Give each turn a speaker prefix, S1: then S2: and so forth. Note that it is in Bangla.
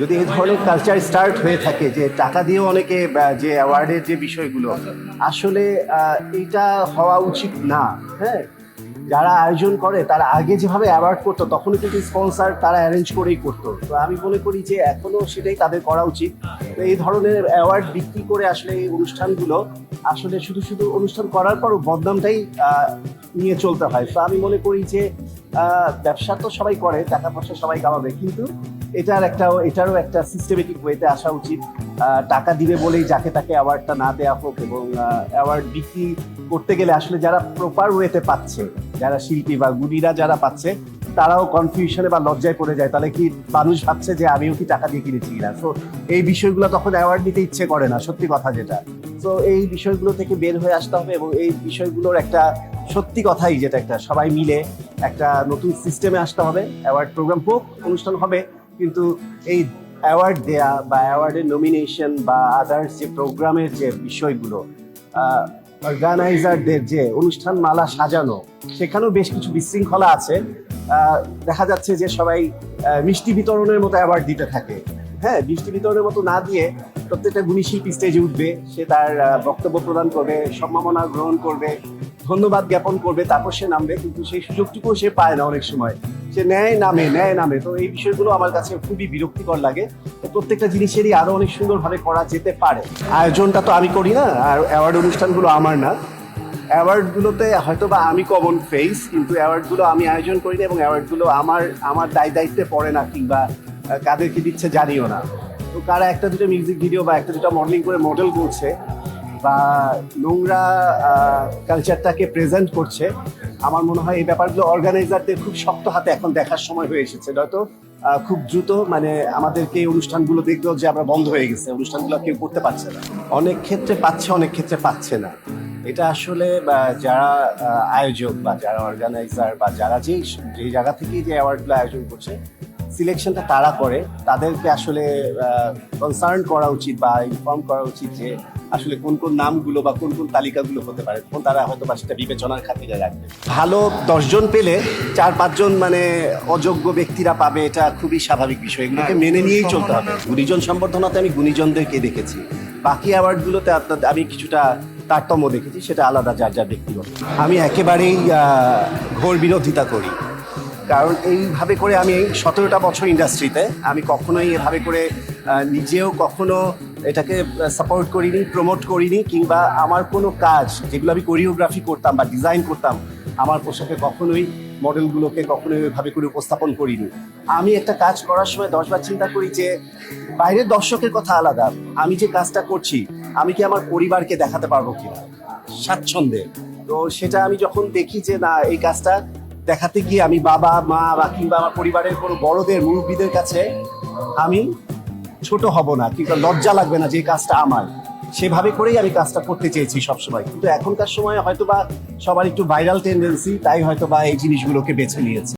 S1: যদি এই ধরনের কালচার স্টার্ট হয়ে থাকে, যে টাকা দিয়েও অনেকে যে অ্যাওয়ার্ডের যে বিষয়গুলো, আসলে এটা হওয়া উচিত না হ্যাঁ? যারা আয়োজন করে, তারা আগে যেভাবে অ্যাওয়ার্ড করতো তখনও কিন্তু স্পন্সার তারা অ্যারেঞ্জ করেই করতো। তো আমি মনে করি যে এখনও সেটাই তাদের করা উচিত। তো এই ধরনের অ্যাওয়ার্ড বিক্রি করে আসলে এই অনুষ্ঠানগুলো, আসলে শুধু শুধু অনুষ্ঠান করার পরও বদনামটাই নিয়ে চলতে হয়। তো আমি মনে করি যে ব্যবসা তো সবাই করে, টাকা পয়সা সবাই কামাবে, কিন্তু এটার একটা, এটারও একটা সিস্টেমেটিক ওয়েতে আসা উচিত। টাকা দিবে বলেই যাকে তাকে অ্যাওয়ার্ডটা না দেওয়া হোক এবং অ্যাওয়ার্ড বিক্রি করতে গেলে আসলে যারা প্রপার ওয়েতে পাচ্ছে, যারা শিল্পী বা গুণীরা যারা পাচ্ছে, তারাও কনফিউশনে বা লজ্জায় পড়ে যায়। তাহলে কি মানুষ ভাবছে যে আমিও কি টাকা দিয়ে কিনেছি কিনা? তো এই বিষয়গুলো তখন অ্যাওয়ার্ড নিতে ইচ্ছে করে না, সত্যি কথা যেটা। তো এই বিষয়গুলো থেকে বের হয়ে আসতে হবে এবং এই বিষয়গুলোর একটা সত্যি কথাই যেটা একটা সবাই মিলে একটা নতুন সিস্টেমে আসতে হবে। অ্যাওয়ার্ড প্রোগ্রাম হোক, অনুষ্ঠান হবে কিন্তু এই অ্যাওয়ার্ড দেয়া বা অ্যাওয়ার্ডের নমিনেশন বা আদার্স যে প্রোগ্রামের যে বিষয়গুলো অর্গানাইজারদের যে অনুষ্ঠান মালা সাজানো, সেখানেও বেশ কিছু বিশৃঙ্খলা আছে। দেখা যাচ্ছে যে সবাই মিষ্টি বিতরণের মতো অ্যাওয়ার্ড দিতে থাকে। হ্যাঁ মিষ্টি বিতরণের মতো না দিয়ে প্রত্যেকটা গুণী শিল্পী স্টেজে উঠবে। সে তার বক্তব্য প্রদান করবে, সম্ভাবনা গ্রহণ করবে। ধন্যবাদ জ্ঞাপন করবে, তারপর সে নামবে, কিন্তু সেই সুযোগটুকুও সে পায় না অনেক সময়। সে ন্যায় নামে ন্যায় নামে। তো এই বিষয়গুলো আমার কাছে খুবই বিরক্তিকর লাগে। প্রত্যেকটা জিনিসেরই আরও অনেক সুন্দরভাবে করা যেতে পারে। আয়োজনটা তো আমি করি না, আর অ্যাওয়ার্ড অনুষ্ঠানগুলো আমার না। অ্যাওয়ার্ডগুলোতে হয়তো বা আমি কমন ফেস কিন্তু অ্যাওয়ার্ডগুলো আমি আয়োজন করি না এবং অ্যাওয়ার্ডগুলো আমার আমার দায় দায়িত্বে পড়ে না কিংবা কাদেরকে দিচ্ছে জানিও না। তো কারা একটা দুটো মিউজিক ভিডিও বা একটা দুটো মডেলিং করে মডেল করছে বা নোংরা কালচারটাকে প্রেজেন্ট করছে আমার মনে হয় এই ব্যাপারগুলো অর্গানাইজারদের খুব শক্ত হাতে এখন দেখার সময় হয়ে এসেছে। আহ, খুব দ্রুত মানে আমাদেরকে এই অনুষ্ঠানগুলো দেখলেও যে আমরা বন্ধ হয়ে গেছে অনুষ্ঠানগুলো কেউ করতে পারছে না। অনেক ক্ষেত্রে পাচ্ছে অনেক ক্ষেত্রে পাচ্ছে না। এটা আসলে যারা আয়োজক বা যারা অর্গানাইজার বা যারা যেই যে জায়গা থেকে যে অ্যাওয়ার্ডগুলো আয়োজন করছে সিলেকশনটা তারা করে তাদেরকে আসলে কনসার্ন করা উচিত বা ইনফর্ম করা উচিত যে আসলে কোন কোন নামগুলো বা কোন কোন তালিকাগুলো হতে পারে তখন তারা হয়তো বা সেটা বিবেচনার খাতিরে রাখবে। ভালো দশজন পেলে চার পাঁচজন মানে অযোগ্য ব্যক্তিরা পাবে এটা খুবই স্বাভাবিক বিষয়। এগুলোকে মেনে নিয়েই চলতে হবে। গুণীজন সম্বর্ধনাতে আমি গুণীজনদেরকে দেখেছি। বাকি অ্যাওয়ার্ডগুলোতে আপনার আমি কিছুটা তারতম্য দেখেছি সেটা আলাদা যার যার ব্যক্তিগত। আমি একেবারেই ঘোর বিরোধিতা করি। কারণ এইভাবে করে আমি এই সতেরোটা বছর ইন্ডাস্ট্রিতে আমি কখনোই এভাবে করে নিজেও কখনো এটাকে সাপোর্ট করিনি প্রমোট করিনি কিংবা আমার কোনো কাজ যেগুলো আমি কোরিওগ্রাফি করতাম বা ডিজাইন করতাম, আমার পোশাকে কখনোই মডেলগুলোকে কখনোই ওইভাবে করে উপস্থাপন করিনি। আমি একটা কাজ করার সময় দশবার চিন্তা করি যে, বাইরের দর্শকের কথা আলাদা, আমি যে কাজটা করছি, আমি কি আমার পরিবারকে দেখাতে পারব কিনা? স্বাচ্ছন্দ্যে। তো সেটা আমি যখন দেখি যে, না, এই কাজটা দেখাতে গিয়ে আমি বাবা, মা বা কিংবা আমার পরিবারের কোনো বড়দের, মুরব্বীদের কাছে আমি ছোট হব না, কিংবা লজ্জা লাগবে না যে কাজটা আমার। সেভাবে করেই আমি কাজটা করতে চেয়েছি সবসময়। কিন্তু এখনকার সময় হয়তো বা সবার একটু ভাইরাল টেন্ডেন্সি তাই হয়তো বা এই জিনিসগুলোকে বেছে নিয়েছে।